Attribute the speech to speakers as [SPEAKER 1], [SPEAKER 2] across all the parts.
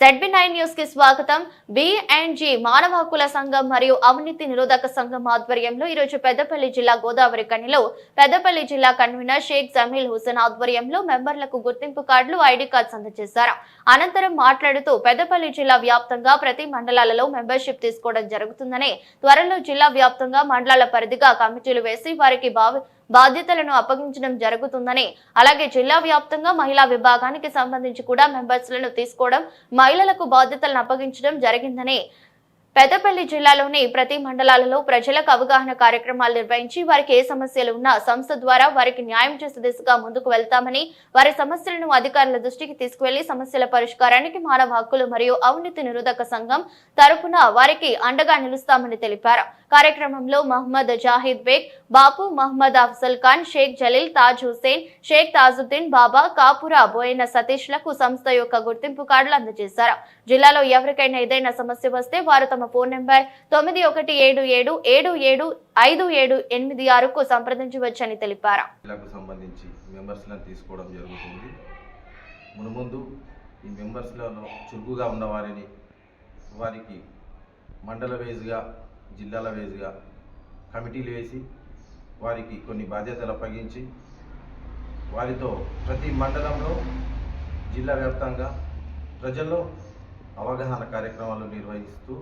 [SPEAKER 1] ZB nine న్యూస్కి స్వాగతం. బిఎండ్జి మానవ హక్కుల సంఘం మరియు అవినీతి నిరోధక సంఘం ఆధ్వర్యంలో ఈరోజు పెద్దపల్లి జిల్లా గోదావరి కనిలో పెద్దపల్లి జిల్లా కన్వీనర్ షేక్ జమీల్ హుసేన్ ఆధ్వర్యంలో మెంబర్లకు గుర్తింపు కార్డులు ఐడి కార్డ్స్ అందజేశారు. అనంతరం మాట్లాడుతూ పెద్దపల్లి జిల్లా వ్యాప్తంగా ప్రతి మండలాలలో మెంబర్షిప్ తీసుకోవడం జరుగుతుందని త్వరలో జిల్లా వ్యాప్తంగా మండలాల పరిధిగా కమిటీలు వేసి వారికి భావి బాధ్యతలను అప్పగించడం జరుగుతుందని అలాగే జిల్లా వ్యాప్తంగా మహిళా విభాగానికి సంబంధించి కూడా మెంబర్స్లను తీసుకోవడం మహిళలకు బాధ్యతలను అప్పగించడం జరిగిందని పెద్దపల్లి జిల్లాలోని ప్రతి మండలాలలో ప్రజలకు అవగాహన కార్యక్రమాలు నిర్వహించి వారికి ఏ సమస్యలు ఉన్నా సంస్థ ద్వారా వారికి న్యాయం చేసే దిశగా ముందుకు వెళ్తామని వారి సమస్యలను అధికారుల దృష్టికి తీసుకువెళ్ళి సమస్యల పరిష్కారానికి మానవ హక్కులు మరియు అవినీతి నిరోధక సంఘం తరపున వారికి అండగా నిలుస్తామని తెలిపారు. కార్యక్రమంలో మహమ్మద్ జాహిద్ బేగ్ బాపు మహమ్మద్ అఫ్జల్ ఖాన్ షేక్ జలీల్ తాజ్ హుసేన్ షేక్ తాజుద్దీన్ బాబా కాపురా బోయిన సతీష్లకు సంస్థ యొక్క గుర్తింపు కార్డులు అందజేశారు. జిల్లాలో ఎవరికైనా ఏదైనా సమస్య వస్తే వారు తమ ఫోన్ నెంబర్ తొమ్మిది ఒకటి ఏడు ఏడు ఏడు ఏడు ఐదు ఏడు ఎనిమిది ఆరుకు సంప్రదించవచ్చని తెలిపారు.
[SPEAKER 2] సంబంధించి మెంబర్స్లను తీసుకోవడం జరుగుతుంది. మునుముందు ఈ మెంబర్స్లలో చురుకుగా ఉన్న వారిని వారికి మండల వేజ్గా జిల్లాల వేజ్గా కమిటీలు వేసి వారికి కొన్ని బాధ్యతలు అప్పగించి వారితో ప్రతి మండలంలో జిల్లా వ్యాప్తంగా ప్రజల్లో అవగాహన కార్యక్రమాలు నిర్వహిస్తూ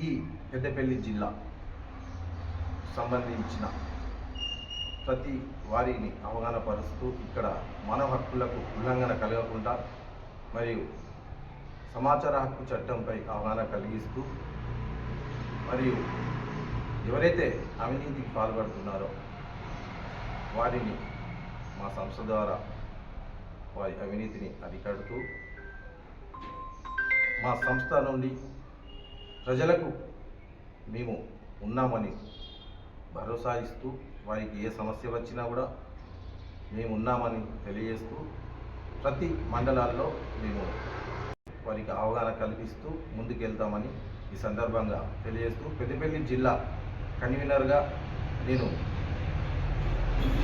[SPEAKER 2] ఈ పెద్దపల్లి జిల్లా సంబంధించిన ప్రతి వారిని అవగాహన పరుస్తూ ఇక్కడ మానవ హక్కులకు ఉల్లంఘన కలగకుండా మరియు సమాచార హక్కు చట్టంపై అవగాహన కలిగిస్తూ మరియు ఎవరైతే అవినీతికి పాల్పడుతున్నారో వారిని మా సంస్థ ద్వారా వారి అవినీతిని అరికడుతూ మా సంస్థ నుండి ప్రజలకు మేము ఉన్నామని భరోసా ఇస్తూ వారికి ఏ సమస్య వచ్చినా కూడా మేము ఉన్నామని తెలియజేస్తూ ప్రతి మండలాల్లో మేము వారికి అవగాహన కల్పిస్తూ ముందుకెళ్తామని ఈ సందర్భంగా తెలియజేస్తూ పెద్దపల్లి జిల్లా కన్వీనర్గా నేను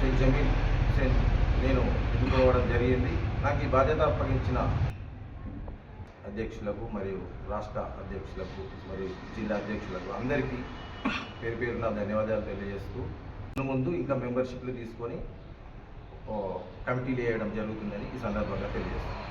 [SPEAKER 2] షేక్ జమీల్ హుసేన్ నేను ఎన్నుకోవడం జరిగింది. నాకు ఈ బాధ్యత అప్పగించిన అధ్యక్షులకు మరియు రాష్ట్ర అధ్యక్షులకు మరియు జిల్లా అధ్యక్షులకు అందరికీ పేరు పేరున ధన్యవాదాలు తెలియజేస్తూ ముందు ముందు ఇంకా మెంబర్షిప్లు తీసుకొని కమిటీలు వేయడం జరుగుతుందని ఈ సందర్భంగా తెలియజేస్తాను